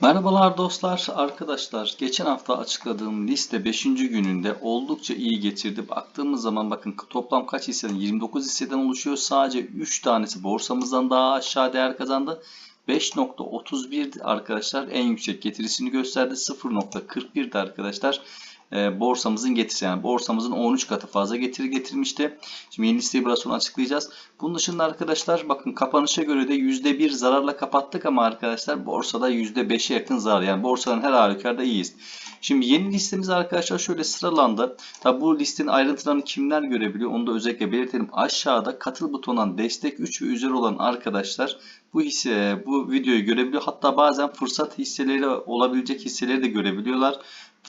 Merhabalar dostlar, arkadaşlar. Geçen hafta açıkladığım liste 5. gününde oldukça iyi getirdi. Baktığımız zaman bakın toplam kaç hisseden? 29 hisseden oluşuyor. Sadece 3 tanesi borsamızdan daha aşağı değer kazandı. 5.31 arkadaşlar en yüksek getirisini gösterdi. 0.41'de arkadaşlar e, borsamızın getirisi yani borsamızın 13 katı fazla getiri getirmişti. Şimdi yeni listeyi biraz sonra açıklayacağız. Bunun dışında arkadaşlar bakın kapanışa göre de %1 zararla kapattık ama arkadaşlar borsada %5'e yakın zarar. Yani borsanın her halükarda iyiyiz. Şimdi yeni listemiz arkadaşlar şöyle sıralandı. Tabi bu listenin ayrıntılarını kimler görebiliyor onu da özellikle belirtelim. Aşağıda katıl butonundan destek 3 ve üzeri olan arkadaşlar bu hisse bu videoyu görebiliyor. Hatta bazen fırsat hisseleri olabilecek hisseleri de görebiliyorlar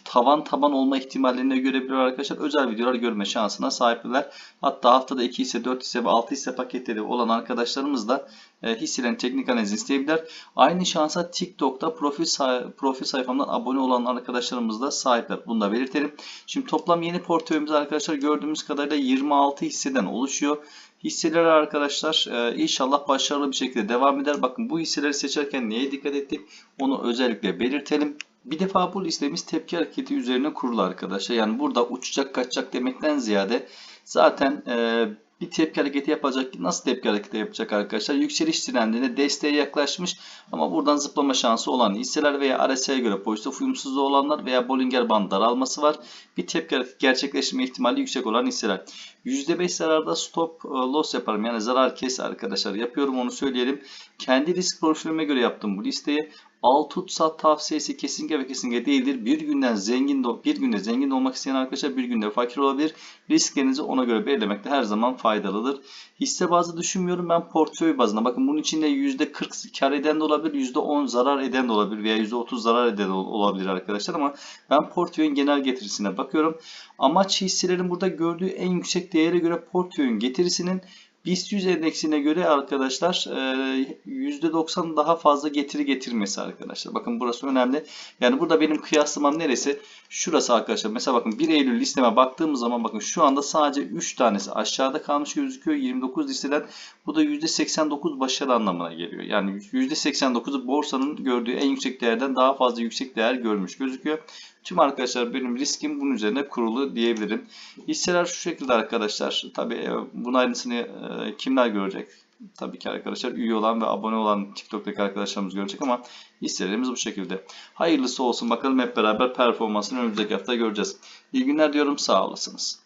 tavan taban olma ihtimallerini görebiliyor arkadaşlar. Özel videolar görme şansına sahipler. Hatta haftada 2 hisse, 4 hisse ve 6 hisse paketleri olan arkadaşlarımız da e, hisselerin teknik analizini isteyebilirler. Aynı şansa TikTok'ta profil, say profil sayfamdan abone olan arkadaşlarımız da sahipler. Bunu da belirtelim. Şimdi toplam yeni portföyümüz arkadaşlar gördüğümüz kadarıyla 26 hisseden oluşuyor. Hisseler arkadaşlar e, inşallah başarılı bir şekilde devam eder. Bakın bu hisseleri seçerken neye dikkat ettik onu özellikle belirtelim. Bir defa bu listemiz tepki hareketi üzerine kurulu arkadaşlar. Yani burada uçacak kaçacak demekten ziyade zaten e, bir tepki hareketi yapacak. Nasıl tepki hareketi yapacak arkadaşlar? Yükseliş trendine desteğe yaklaşmış ama buradan zıplama şansı olan hisseler veya RSI'ye göre pozitif uyumsuzluğu olanlar veya Bollinger Band daralması var. Bir tepki hareketi gerçekleşme ihtimali yüksek olan hisseler. %5 zararda stop e, loss yaparım. Yani zarar kes arkadaşlar. Yapıyorum onu söyleyelim. Kendi risk profilime göre yaptım bu listeyi. Al tut tavsiyesi kesinlikle ve kesinlikle değildir. Bir günden zengin bir günde zengin olmak isteyen arkadaşlar bir günde fakir olabilir. Risklerinizi ona göre belirlemek de her zaman faydalıdır. Hisse bazı düşünmüyorum ben portföy bazında. Bakın bunun içinde %40 kar eden de olabilir, %10 zarar eden de olabilir veya %30 zarar eden de olabilir arkadaşlar ama ben portföyün genel getirisine bakıyorum. Amaç hisselerin burada gördüğü en yüksek değere göre portföyün getirisinin BIST 100 endeksine göre arkadaşlar %90 e, daha fazla getiri getirmesi arkadaşlar. Bakın burası önemli. Yani burada benim kıyaslamam neresi? Şurası arkadaşlar. Mesela bakın 1 Eylül listeme baktığımız zaman bakın şu anda sadece 3 tanesi aşağıda kalmış gözüküyor. 29 listeden bu da %89 başarı anlamına geliyor. Yani %89'u borsanın gördüğü en yüksek değerden daha fazla yüksek değer görmüş gözüküyor. Tüm arkadaşlar benim riskim bunun üzerine kurulu diyebilirim. Hisseler şu şekilde arkadaşlar. Tabi e, bunun ayrıntısını e, kimler görecek? Tabii ki arkadaşlar üye olan ve abone olan TikTok'taki arkadaşlarımız görecek ama hisselerimiz bu şekilde. Hayırlısı olsun bakalım hep beraber performansını önümüzdeki hafta göreceğiz. İyi günler diyorum sağ olasınız.